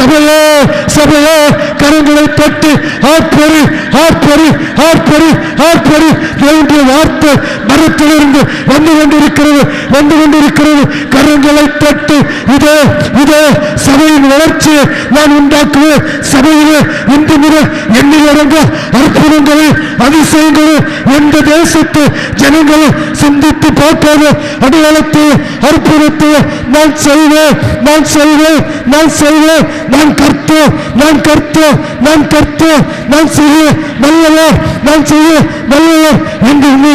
சபையே சபையே கரங்களை தொட்டு ஆர்ப்பரி ஆர்ப்பரி ஆர்ப்பரி ஆர்ப்பரி என்ற வார்த்தை மரத்திலிருந்து வந்து கொண்டிருக்கிறது வந்து கொண்டிருக்கிறது. கரங்களை தட்டி இதோ இதோ சபையின் வளர்ச்சி நான் உண்டாக்குவேன். சபையிலே இன்று முதல் எண்ணிலடங்க அற்புதங்களை அதிசயங்களை எந்த தேசத்து ஜனங்களை சிந்தித்து பார்க்காத அடையாளத்தை அற்புதத்தை நான் செய்வேன். நான் செய்வேன். நான் செய்வேன். நான் கர்த்தோ நான் கர்த்தோ நான் கர்த்தோ நான் செய்ய நல்லவர். நான் செய்ய நல்லவர் என்று நீ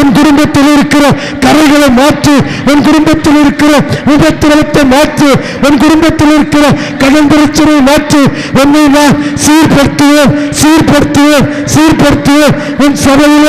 என் குடும்பத்தில் இருக்கிற கரைகளை மாற்றி என் குடும்பத்தில் இருக்கிற உபத்திரவத்தை மாற்றி உன் குடும்பத்தில் இருக்கிற கடன் பிரச்சனை மாற்றி. உன்னை நான் சீர்படுத்துவேன் சீர்படுத்துவேன் சீர்படுத்துவேன். உன் சபையில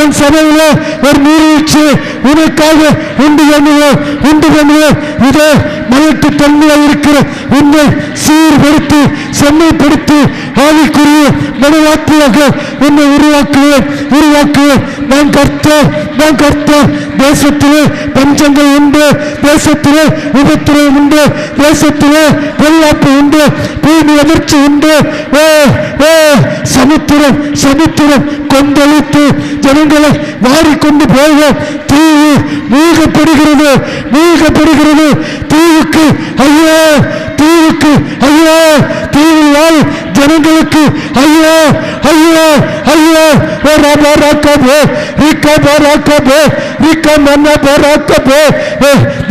உன் சபையில ஒரு நீர்வீழ்ச்சி உனக்காக உண்டு பண்ணுவோம் உண்டு பண்ணுவோம் இதோ மலட்டு தன்மையாக இருக்கிற உன்னை சீர்படுத்தி செம்மைப்படுத்தி ஆவிக்குரிய மனவாட்டியாக உன்னை உருவாக்குவேன் உருவாக்குவேன். நான் கர்த்தா நான் கர்த்தா தேசத்திலே பஞ்சங்கள் உண்டு. உண்டு. தேசத்திலே உபத்திரவம் உண்டு. தேசத்திலே பொல்லாப்பு உண்டு. பூமி எதிர்ச்சி உண்டு. ஓ ஓ சமுத்திரம் சமுத்திரம் கொந்தளித்து ஜனங்களை வாரிக்கொண்டு போக. தீவு மூழ்கப்படுகிறது மூழ்கப்படுகிறது தீவுக்கு ஐயோ தீவுக்கு ஐயோ தீவினால் ஜனங்களுக்கு ஐயோ ஐயோ ஐயோ ஓ ரபா ராக்கபே ரிக்க பராக்கபே ரிக்க மன்ன பராக்கபே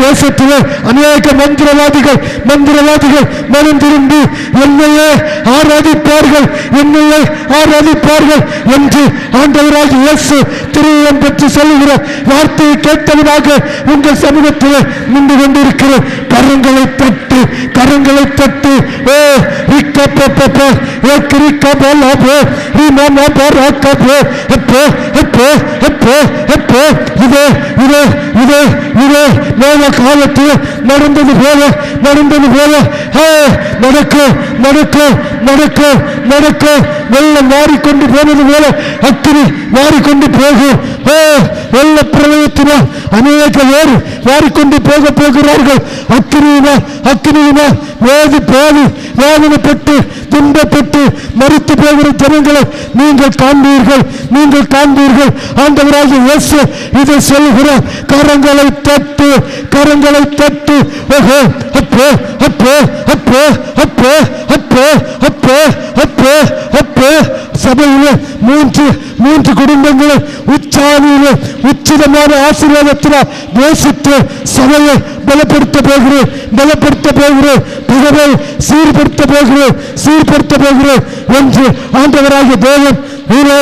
தேசத்திலே அநேக மந்திரவாதிகள் மந்திரவாதிகள் மனம் திரும்பி என்னையே ஆராதிப்பார்கள் என்னையே ஆராதிப்பார்கள் என்று ஆண்டவராக இயேசு திருவிழம் பெற்று சொல்லுகிற வார்த்தையை கேட்டவனாக உங்கள் சமூகத்தில் நின்று கொண்டிருக்கிற கரங்களை தட்டு கரங்களை தட்டு. ஓ ரிக்க பப்ப ஏக்கு ரிக்க பலாபோ ரிமன எப்போ எப்போ எப்போ போல இது இது இது இது. மேல காலத்தில் நடந்தது போல நடந்தது போல. ஆ, நடக்கும் நடக்கும் நடக்கும் நடக்கும் வெள்ளம் மாறிக்கொண்டு போனது போல அக்கினி மாறிக்கொண்டு போகும் ஓ வெள்ள பிரளயத்தினால் அநேக பேர் மாறிக்கொண்டு போக போகிறார்கள். அக்கினியினா அக்கினியினா வேது பாதி வேதனைப்பட்டு துன்பப்பட்டு மறித்து போகிற ஜனங்களை நீங்கள் காண்பீர்கள். நீங்கள் காண்பீர்கள். ஆண்டவராகிய இயேசு இதை சொல்கிற கரங்களை தட்டு கரங்களை தட்டு. ஓஹோ அப்போ அப்போ அப்போ அப்போ அப்போ அப்போ அப்போ அப்போ. சபையில் மூன்று மூன்று குடும்பங்களை உச்சாணியிலே உச்சிதமான ஆசீர்வாதத்தினால் நேசித்து சபையை பலப்படுத்த போகிறேன் பலப்படுத்த போகிறேன். பகவை சீர்படுத்த போகிறேன் சீர்படுத்த போகிறேன் என்று ஆண்டவராகிய தேவன் இதோ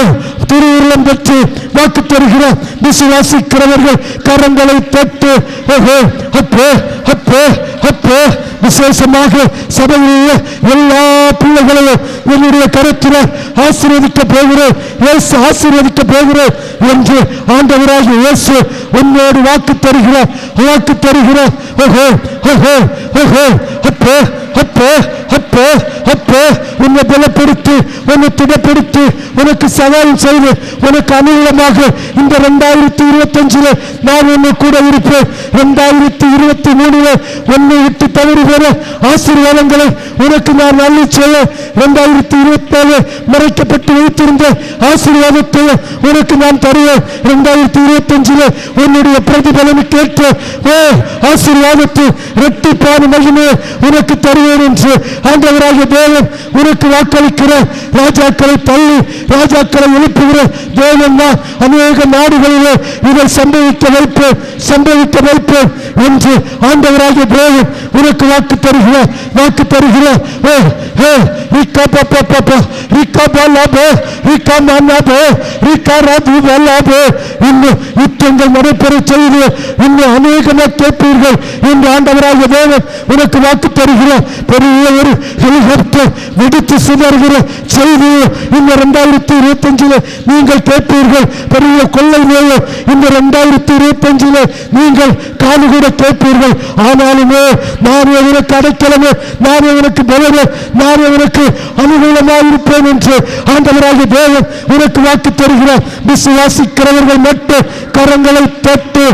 திருவுருளம் பெற்று வாக்கு தருகிறார் விசுவாசிக்கிறவர்கள் கரங்களை தட்டு ஓஹோ அப்போ அப்போ அப்போ. விசேஷமாக சபையில் எல்லா பிள்ளைகளையும் என்னுடைய கருத்தில் ஆசீர்வதிக்க போகிறேன். இயேசு ஆசீர்வதிக்க போகிறேன் என்று ஆண்டவராக இயேசு உன்னோடு வாக்கு தருகிறார் வாக்கு தருகிறார் ஓஹோ ஓஹோ ஓஹோ அப்போ அப்போ. அப்போ அப்போ உன்னை பலப்படுத்தி உன்னை திடப்படுத்தி உனக்கு சவால் செய்து உனக்கு அனுகூலமாக இந்த ரெண்டாயிரத்தி இருபத்தஞ்சில் நான் உன்னை கூட இருப்பேன். ரெண்டாயிரத்தி இருபத்தி மூணுல உன்னை விட்டு தவறி போற ஆசீர்வாதங்களை உனக்கு நான் நல்லி செய்ய ரெண்டாயிரத்தி இருபத்தி நாலு மறைக்கப்பட்டு வைத்திருந்த ஆசீர்வாதத்தை உனக்கு நான் தருவேன் ரெண்டாயிரத்தி இருபத்தஞ்சில் உன்னுடைய பிரதிபலனை கேட்டு ஓ ஆசீர்வாதத்தை ரெட்டிப்பான மகிமையை உனக்கு தருவேன் என்று ஆண்டவராகிய தேவன் உனக்கு வாக்களிக்கிற ராஜாக்களை தள்ளி ராஜாக்களை எழுப்புகிற தேவன் தான் அநேக நாடுகளிலே இதை சம்பவிக்க வைப்போம் சம்பவிக்க வைப்போம் என்று ஆண்டவராகிய தேவன் உனக்கு வாக்கு தருகிறார் வாக்கு தருகிறார். ஓ ஓ பாப்பா பாப்பா யுத்தங்கள் நடைபெற செய்து இன்னும் அநேகமாக கேட்பீர்கள் என்று ஆண்டவராக தேவன் உனக்கு வாக்கு தருகிறார். பெரிய ஒரு ஹெலிகாப்டர் வெடித்து சிதறுகிற செய்தி இந்த ரெண்டாயிரத்தி இருபத்தி நீங்கள் கேட்பீர்கள். பெரிய கொள்ளை நோயும் இந்த ரெண்டாயிரத்தி இருபத்தி நீங்கள் காது கூட கேட்பீர்கள். ஆனாலுமே நான் இவனுக்கு அடைக்கலமே நான் எவனுக்கு பலமே நான் எவனுக்கு அனுகூலமாக இருப்பேன் என்று ஆண்டவராக தேவன் உனக்கு வாக்கு தருகிறார். விசுவாசிக்கிறவர்கள் மட்டும் கரங்களை தட்டு